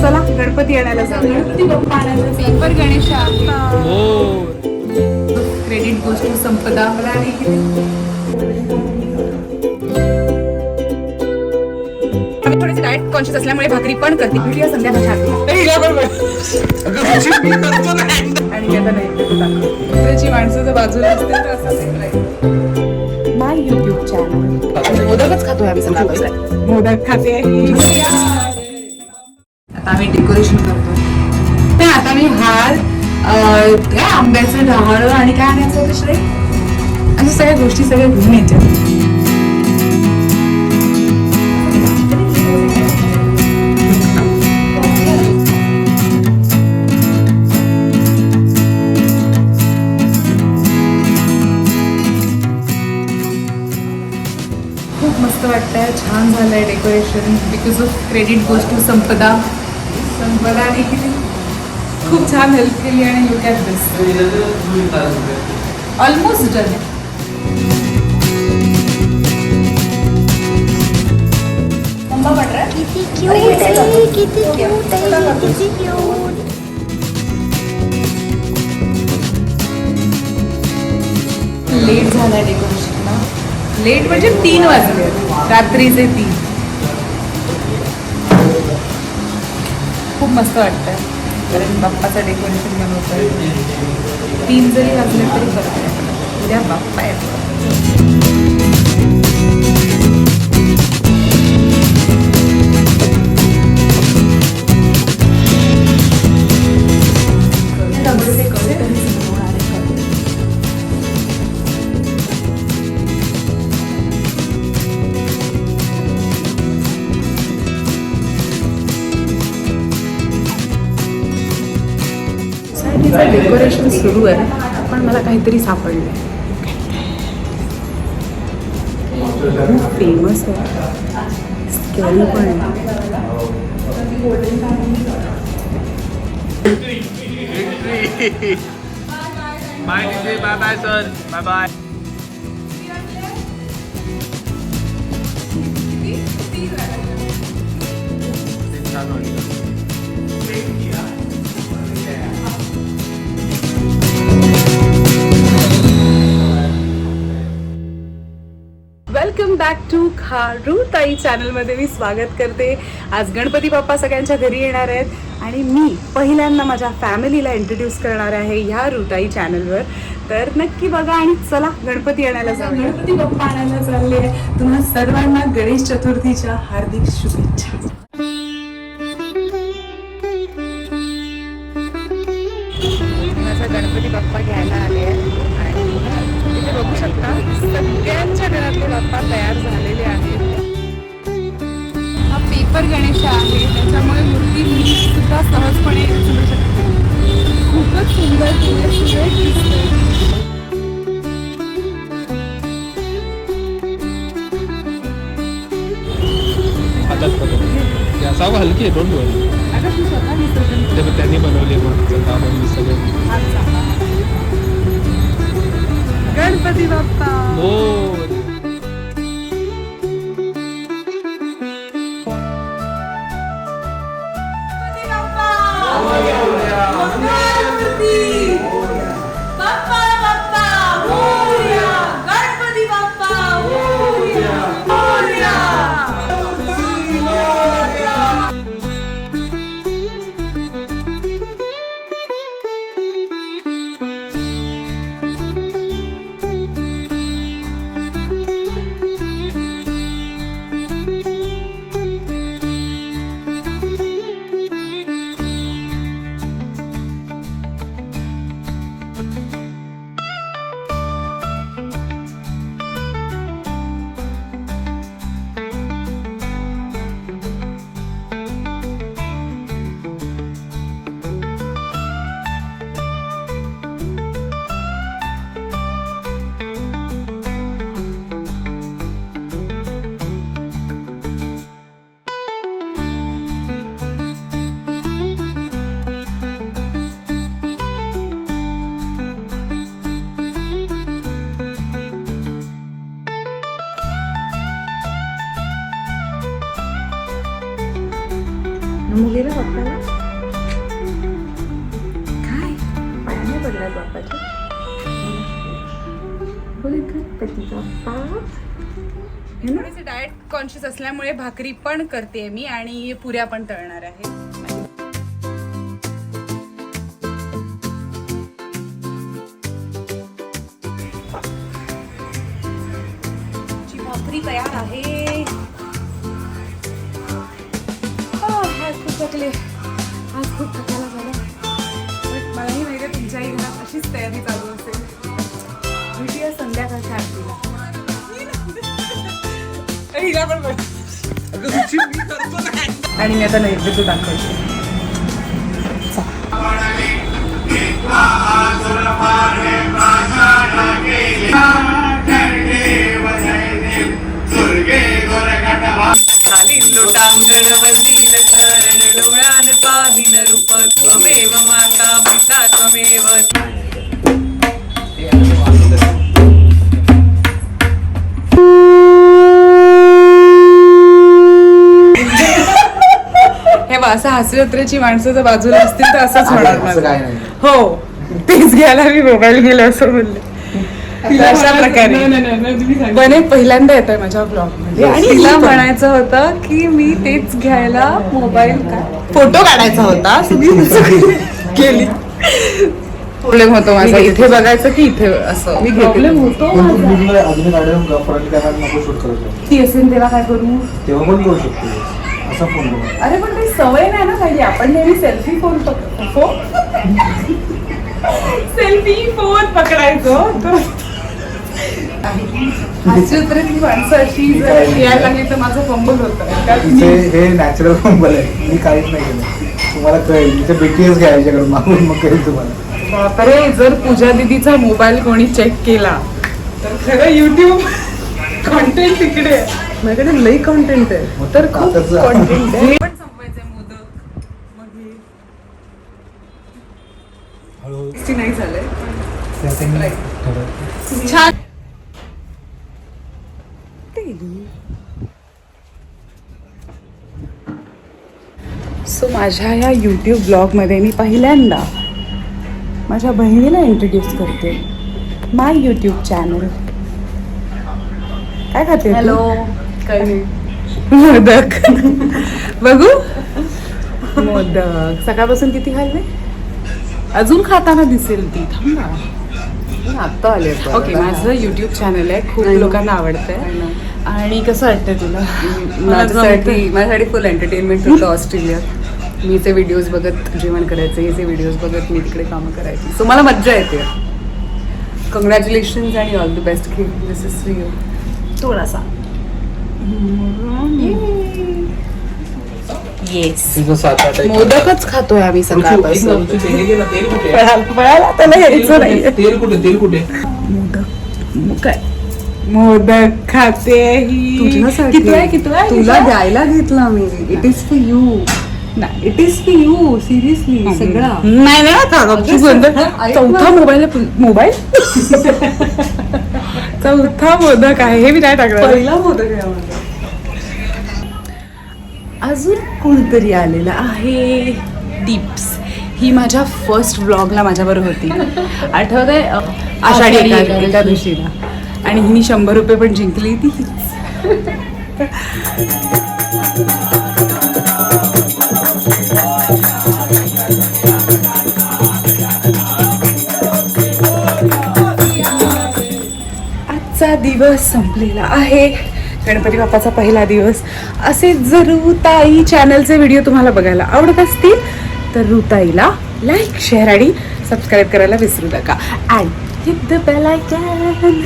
चला गणपती आणायला जाऊ गणपती बाप्पा आणायला पेपर गणेश हो. क्रेडिट गोष्ट संपदा मला आम्ही थोडेसे डाएट कॉन्शियस असल्यामुळे भाकरी पण करते. भेटूया संध्याकाळच्या. आणि आता नाही त्याची माणसं जर बाजूला असतील तर असं माय युट्यूब चॅनल मोदकच खातोय आम्ही मोदक खाते. काय आंब्याचं डहाळ आणि काय आणायचं होतं श्रेय? अशा सगळ्या गोष्टी सगळ्या घेऊन यायच्या. खूप मस्त वाटतंय. छान झालंय डेकोरेशन बिकॉज ऑफ क्रेडिट गोष्ट संपदा. संपदा आणि किती खूप छान हेल्प किती क्यूट आहे. किती क्यूट आहे. किती क्यूट लेट झालाय डेकोरेशनला लेट म्हणजे तीन वाजले. रात्रीचे तीन. खूप मस्त वाटतंय. कारण बाप्पाचं डेकोरेशन बनवतोय तीन जरी वाजले तरी करतोय उद्या बाप्पा येतो सोसायटीचं डेकोरेशन सुरू आहे पण मला काहीतरी सापडलं खूप फेमस आहे. स्केल पण bye bye bye sir bye bye छान welcome back to Kharu Tai चॅनलमध्ये मी स्वागत करते. आज गणपती बाप्पा सगळ्यांच्या घरी येणार आहेत आणि मी पहिल्यांदा माझ्या फॅमिलीला इंट्रोड्यूस करणार आहे ह्या रुताई चॅनलवर. तर नक्की बघा आणि चला गणपती आणायला जाऊ गणपती बाप्पा आणायला चालले आहे तुम्हा सर्वांना गणेश चतुर्थीच्या हार्दिक शुभेच्छा. माझा गणपती बाप्पा घ्यायला आले आहे बघू शकता. सगळ्यांच्या घरातले बाप्पा तयार झालेले आहेत. हा पेपर गणेश आहे. त्याच्यामुळे मूर्ती मी सुद्धा सहजपणे उचलू शकते. खूपच सुंदर सुरेख दिसते. हातात पकडून ते असावं हलकी आहे डोंट वरी त्यांनी बनवले मग आपण विसर्जन हात चापा. गणपती बाप्पा हो आपल्याला काय? पायाने पडलाय बापाच्या बोले गणपती बाप्पा. थोडेसे डाएट कॉन्शियस असल्यामुळे भाकरी पण करते मी आणि पुऱ्या पण तळणार आहे. भाकरी तयार आह, आणि मी आता नैवेद्य दाखवते. असं हास्यजत्रेची माणसं जर बाजूला असतील तर असंच होणार माझं. हो तेच घ्यायला मी मोबाईल गेले असं बोलले तर अशा प्रकारे. बने पहिल्यांदा येत आहे माझ्या ब्लॉगमध्ये. आणि तिला म्हणायचं होतं की मी तेच घ्यायला मोबाईल का? फोटो काढायचा होता केली. प्रॉब्लेम होतो माझा. इथे बघायचं की इथे असं. मी प्रॉब्लेम होतो ती असेल तेव्हा काय करू? तेव्हा पण करू शकतो. असा फोन अरे पण काही सवय नाही ना काही. आपण नेहमी सेल्फी फोन पकडतो सेल्फी फोन पकडायचो. माणसं अशी. जर यायला लागली तर माझं फंबल होतं. तिचे हे नॅचरल आहे. मी काहीच नाही केलं. तुम्हाला कळेल. तिथे बीटीएस घ्यायच्याकडे मागून मग कळेल तुम्हाला. बापरे जर पूजा दिदीचा मोबाईल कोणी चेक केला तर खरं युट्यूब कॉन्टेंट तिकडे आहे. माझ्याकडे लई कॉन्टेंट आहे. तर खूप कॉन्टेंट आहे. पण संपवायचंय मोदक. मग हे tasty नाही झालंय. छान. सो माझ्या या यूट्यूब ब्लॉगमध्ये मी पहिल्यांदा माझ्या बहिणीला इंट्रोड्यूस करते. माय यूट्यूब चॅनल काय खाते हॅलो मोदक. बघू. मोदक. सकाळपासून किती खाल्ले? अजून खाताना दिसेल ती. थांब ना. आता आले ओके माझं युट्यूब चॅनल आहे. खूप लोकांना आवडतंय. आणि कसं वाटतंय तुला? माझ्यासाठी. माझ्यासाठी फुल एंटरटेनमेंट होतं ऑस्ट्रेलियात. मी ते व्हिडिओज बघत जेवण करायचं हे जे व्हिडिओज बघत मी तिकडे कामं करायची. सो मला मज्जा येते. कॉंग्रॅच्युलेशन आणि ऑल द बेस्ट की दिस इज फॉर यू थोडासा. येस तुझं सात आठ एक- मोदकच खातोय आम्ही ऋतू, ऐक ना, सकाळपासून तेल कुठे? पळाला पळाला त्याला यायचं नाही तेल कुठे तेल कुठे मोदक काय मोदक खाते ही तुझ्यासाठी किती आहे किती आहे तुला द्यायला घेतला मी it is for you it is for you seriously सगळा. नाही नाही आता गपचूप बंद. ऐक ना. चौथा मोबाईल. मोबाईल चौथा मोदक आहे हे मी नाही टाकलं पहिला मोदक आहे अजून कोणतरी आलेलं आहे? टिप्स. ही माझ्या फर्स्ट व्लॉगला माझ्याबरोबर होती. आठवत आहे आषाढी एका- एकादशीला. आणि हिने शंभर रुपये पण जिंकली ती आजचा दिवस संपलेला आहे. गणपती बाप्पाचा पहिला दिवस. असे जर रुताई चॅनलचे व्हिडिओ तुम्हाला बघायला आवडत असतील तर रुताईला लाईक शेअर आणि सबस्क्राईब करायला विसरू नका. And hit the bell icon